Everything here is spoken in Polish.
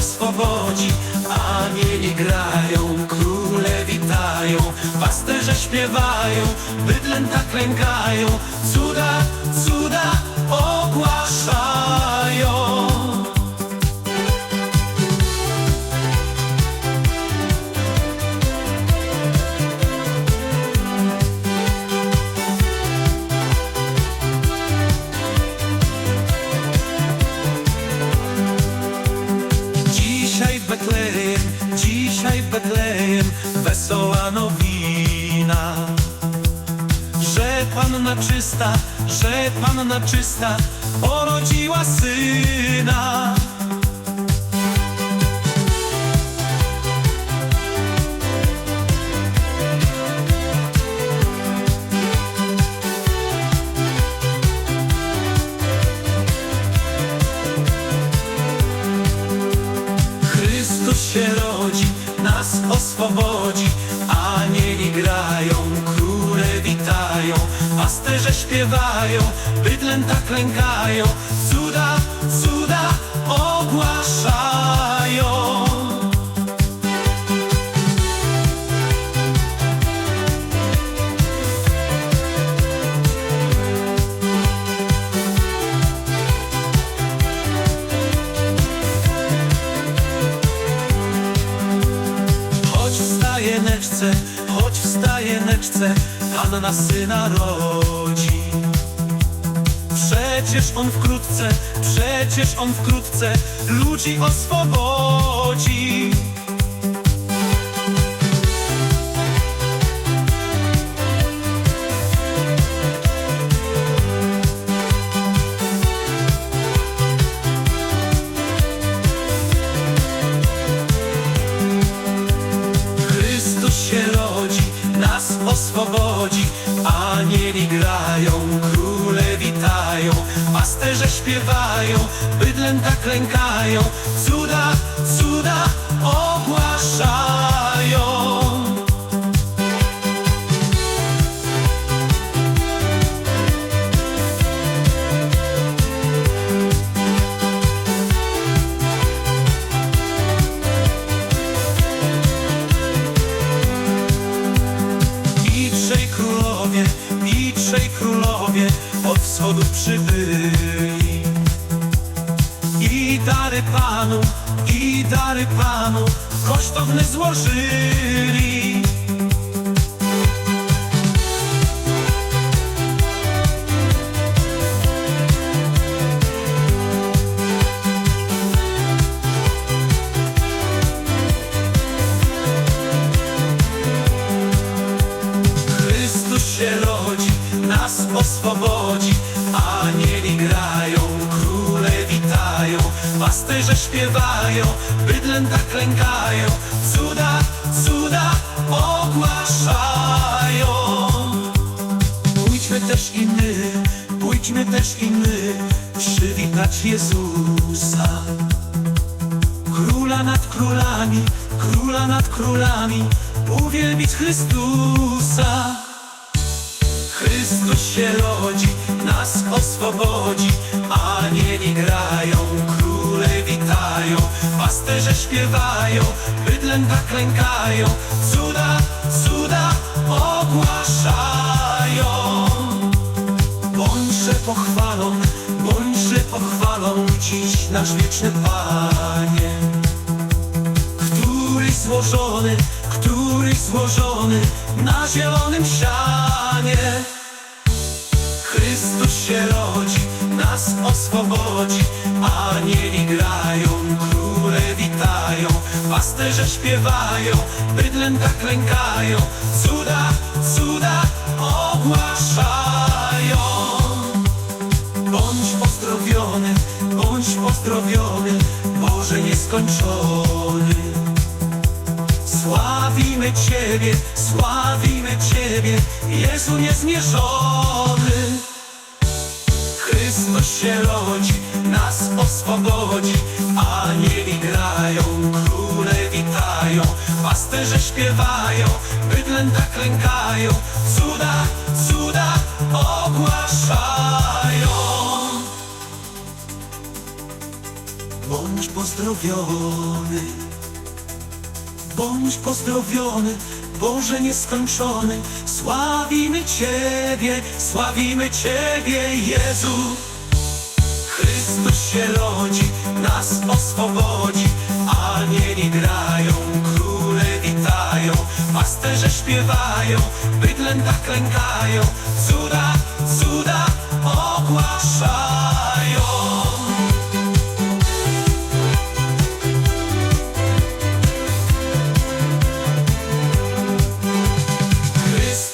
nas oswobodzi. Anieli grają, króle witają, pasterze śpiewają, bydlęta klękają, cuda, cuda ogłaszają. Czysta, że Panna czysta porodziła syna. Chrystus się rodzi, nas oswobodzi, grają, króle witają, pasterze śpiewają, bydlęta klękają, cuda, cuda ogłaszają. Choć wstaje neczce, choć wstaje neczce, Panna syna rodzi. Przecież on wkrótce, przecież on wkrótce ludzi oswobodzi. Chrystus się rodzi, nas oswobodzi, klękają, cuda, cuda ogłaszają. I trzej królowie, i trzej królowie od wschodu przybyli. Dary Panu, i dary Panu kosztowne złożyli. Chrystus się rodzi, nas oswobodzi, anieli grają, pasterze śpiewają, bydlęta klękają, cuda, cuda ogłaszają. Pójdźmy też i my, pójdźmy też i my, przywitać Jezusa. Króla nad królami, króla nad królami, uwielbić Chrystusa. Chrystus się rodzi, nas oswobodzi, anieli grają, króle witają, pasterze śpiewają, bydlęta klękają, cuda, cuda ogłaszają. Bądźże pochwalą, bądźże pochwalą dziś nasz wieczny Panie. Któryś złożony, któryś złożony na zielonym sianie. Chrystus się rodzi, nas oswobodzi, anieli grają, pasterze śpiewają, bydlęta klękają, cuda, cuda ogłaszają. Bądź pozdrowiony, bądź pozdrowiony, Boże nieskończony. Sławimy Ciebie, sławimy Ciebie, Jezu niezmierzony. Chrystus się rodzi, nas oswobodzi, anieli grają, króle witają, pasterze śpiewają, bydlęta klękają, cuda, cuda ogłaszają. Bądź pozdrowiony, bądź pozdrowiony, Boże nieskończony. Sławimy Ciebie, sławimy Ciebie, Jezu. Chrystus się rodzi, nas oswobodzi, anieli grają, króle witają, pasterze śpiewają, bydlęta klękają, cuda, cuda ogłaszają.